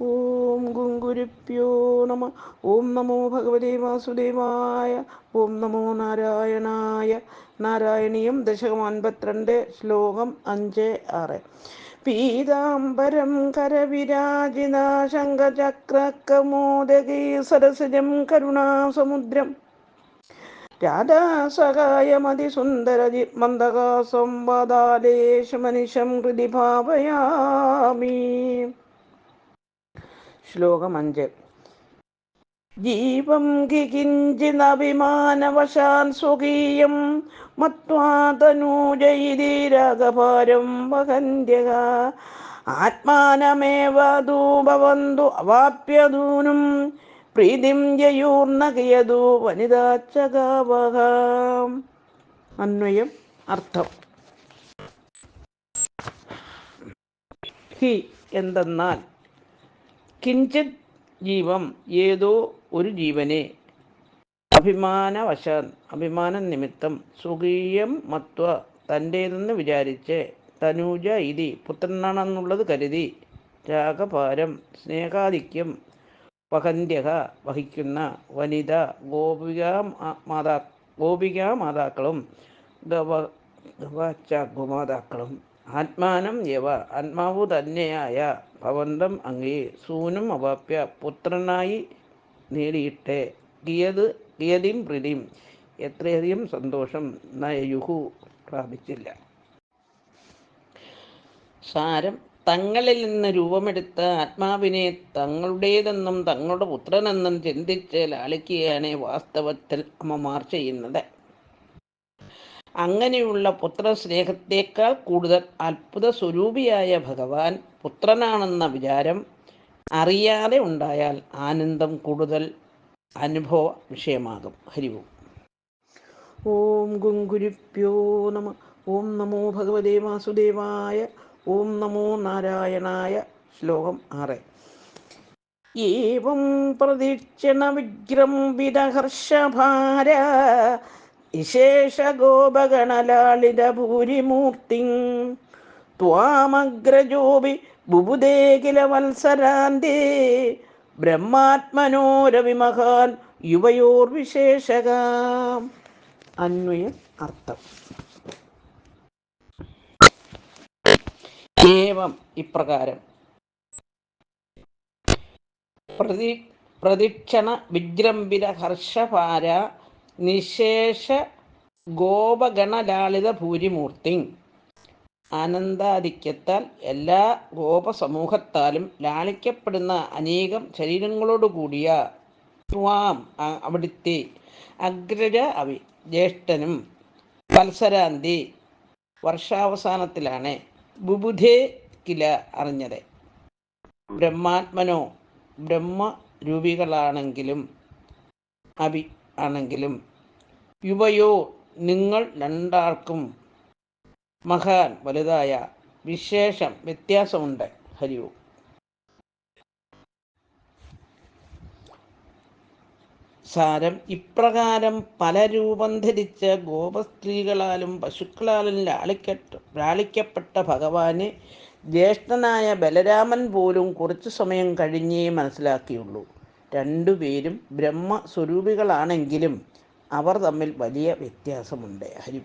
ഓം ഗുങ്കുരുപ്യോ നമ. ഓം നമോ ഭഗവതേ വാസുദേവായ. ഓം നമോ നാരായണായ. നാരായണീയം ദശകം അൻപത്തിരണ്ട് ശ്ലോകം അഞ്ച് ആറ്. പീതാംബരം കരവിരാജിത സരസജം കരുണാസമുദ്രം. രാധാസഹായമതിസുന്ദരജി മന്ദകാസം വദാലേശമനിശം ഹൃദി ഭാവയാമി. ശ്ലോകം അഞ്ച് ജീവം കിഞ്ചിനഭിമാനവശാൻ സ്വകീയം മത്വാതനൂജൈരാഗഭാരം വഹന്യ ആത്മാനമേവ ദൂഭവന്തു അവാപ്യദൂനും പ്രീതിം ജയൂർന്ന കിയതു വനിതാച്ചകാവഹ. അന്വയം അർത്ഥം. ഹി എന്തെന്നാൽ കിഞ്ചിത് ജീവം ഏതോ ഒരു ജീവനെ. അഭിമാനവശാൻ അഭിമാന നിമിത്തം സ്വകീയം മത്വ തന്റേതെന്ന് വിചാരിച്ച് തനൂജ ഇതി പുത്രനാണെന്നുള്ളത് കരുതി. രാഗഭാരം സ്നേഹാധിക്യം വഹന്ത്യഹ വഹിക്കുന്ന വനിത ഗോപിക മാതാ ഗോപികാ മാതാക്കളും ഗവ ഗവാച്ചാഗുമാതാക്കളും ആത്മാനം യവ ആത്മാവ് തന്നെയായ ഭവന്തം അങ്ങേ. സൂനും അവാപ്യ പുത്രനായി നേടിയിട്ടെ. കിയത് കിയതിം പ്രീതിം എത്രയധികം സന്തോഷം നയുഹു പ്രാപിച്ചില്ല. സാരം തങ്ങളിൽ നിന്ന് രൂപമെടുത്ത ആത്മാവിനെ തങ്ങളുടേതെന്നും തങ്ങളുടെ പുത്രനെന്നും ചിന്തിച്ച് ലാളിക്കുകയാണ് വാസ്തവത്തിൽ അമ്മമാർ ചെയ്യുന്നത്. അങ്ങനെയുള്ള പുത്രസ്നേഹത്തേക്കാൾ കൂടുതൽ അത്ഭുത സ്വരൂപിയായ ഭഗവാൻ പുത്രനാണെന്ന വിചാരം അറിയാതെ ഉണ്ടായാൽ ആനന്ദം കൂടുതൽ അനുഭവ വിഷയമാകും. ഹരിവും ഓം. ഗുങ്കുരുപ്യോ നമ ഓം നമോ ഭഗവതേ വാസുദേവായ ഓം നമോ നാരായണായ ശ്ലോകം ആറ്. ഏവം പ്രദക്ഷിണ വിജൃംഭിതഹർഷഭാര ഭൂരിമൂർത്തി ത്വാമഗ്രജോപി ബുബുദേ കില ബ്രഹ്മാത്മനോരവിമഹാൻ യുവയോർ വിശേഷക. അന്വയ അർത്ഥം. ഏവം ഇപ്രകാരം. പ്രതി പ്രതിക്ഷണ വിജൃംഭിത ഹർഷഭാര നിശേഷ ഗോപഗണലാളിത ഭൂരിമൂർത്തി ആനന്ദാധിക്യത്താൽ എല്ലാ ഗോപസമൂഹത്താലും ലാളിക്കപ്പെടുന്ന അനേകം ശരീരങ്ങളോടുകൂടിയ ത്വാം അവിടുത്തെ അഗ്രജ അവി ജ്യേഷ്ഠനും വത്സരാന്തി വർഷാവസാനത്തിലാണ് ബുബുധേ കില അറിഞ്ഞത്. ബ്രഹ്മാത്മനോ ബ്രഹ്മരൂപികളാണെങ്കിലും അഭി ആണെങ്കിലും യുവയോ നിങ്ങൾ രണ്ടാൾക്കും മഹാൻ വലുതായ വിശേഷം വ്യത്യാസമുണ്ട്. ഹരിയോ സാരം ഇപ്രകാരം പല രൂപം ധരിച്ച ഗോപസ്ത്രീകളാലും പശുക്കളാലും ലാളിക്കട്ട് ലാളിക്കപ്പെട്ട ഭഗവാന് ജ്യേഷ്ഠനായ ബലരാമൻ പോലും കുറച്ചു സമയം കഴിഞ്ഞേ മനസ്സിലാക്കിയുള്ളൂ. രണ്ടുപേരും ബ്രഹ്മസ്വരൂപികളാണെങ്കിലും അവർ തമ്മിൽ വലിയ വ്യത്യാസമുണ്ട്. ഹരി